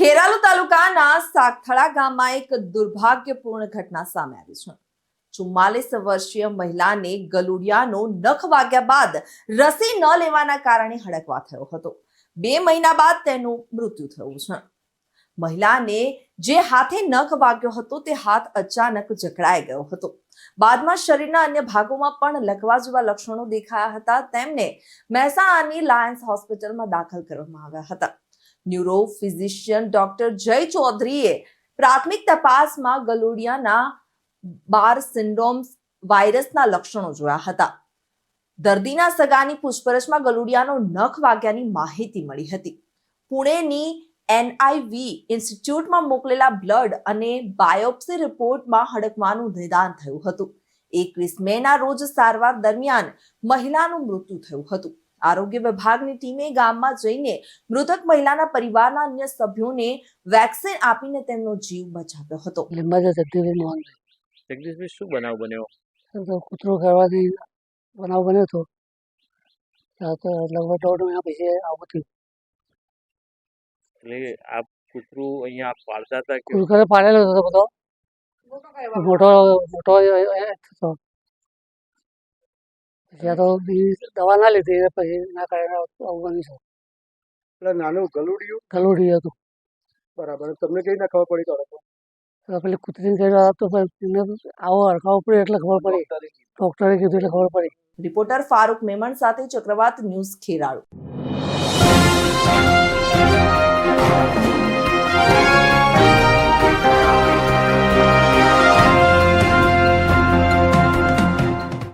ખેરાલુ તાલુકાના સાગથળા ગામમાં એક દુર્ભાગ્યપૂર્ણ ઘટના સામે આવી છે. ચુમ્માલીસ વર્ષીય મહિલાને ગલુડિયાનો નખ વાગ્યા બાદ રસી ન લેવાના કારણે હડકવા થયો હતો. બે મહિના બાદ તેનું મૃત્યુ થયું છે. મહિલાને જે હાથે નખ વાગ્યો હતો તે હાથ અચાનક જકડાઈ ગયો હતો. બાદમાં શરીરના અન્ય ભાગોમાં પણ લકવા જેવા લક્ષણો દેખાયા હતા. તેમને મહેસાણાની લાયન્સ હોસ્પિટલમાં દાખલ કરવામાં આવ્યા હતા. ન્યુરો ફિઝિશિયન ડોક્ટર જય ચૌધરીએ પ્રાથમિક તપાસમાં ગલુડિયાના બાર સિન્ડ્રોમ વાયરસના લક્ષણો જોયા હતા. દર્દીના સગાની પૂછપરછમાં ગલુડિયાનો નખ વાગ્યાની માહિતી મળી હતી. પુણેની એનઆઈવી ઇન્સ્ટિટ્યૂટમાં મોકલેલા બ્લડ અને બાયોપ્સી રિપોર્ટમાં હડકવાનું નિદાન થયું હતું. એકવીસ મેના રોજ સારવાર દરમિયાન મહિલાનું મૃત્યુ થયું હતું. આરોગ્ય વિભાગની ટીમે ગામમાં જઈને મૃતક મહિલાના પરિવારના અન્ય સભ્યોને વેક્સિન આપીને તેમનો જીવ બચાવ્યો હતો. જગદીશભાઈ શું બનાવ બન્યો? તો કૂતરો કરવાથી બનાવ બન્યો હતો લગભગ દોઢ મહિના પછી આવું થયું એટલે આ કૂતરું અહીંયા પાળતા હતા કૂતરો પાડેલો હતો બધો. મોટો મોટો થતો. પછી આ તો બી દવા ના લીધી એટલે પછી એના કારણે આવું છે એટલે નાનું ગલુડિયું? ગલુડિયું હતું. બરાબર તમને કઈ ના ખબર પડી તો પેલી કૂતરીને કર્યો તો આવો હડકાવો પડ્યો એટલે ખબર પડી. ડોક્ટરે કીધું. એટલે ખબર પડી. રિપોર્ટર ફારૂક મેમણ સાથે ચક્રવાત ન્યૂઝ ખેરાળુ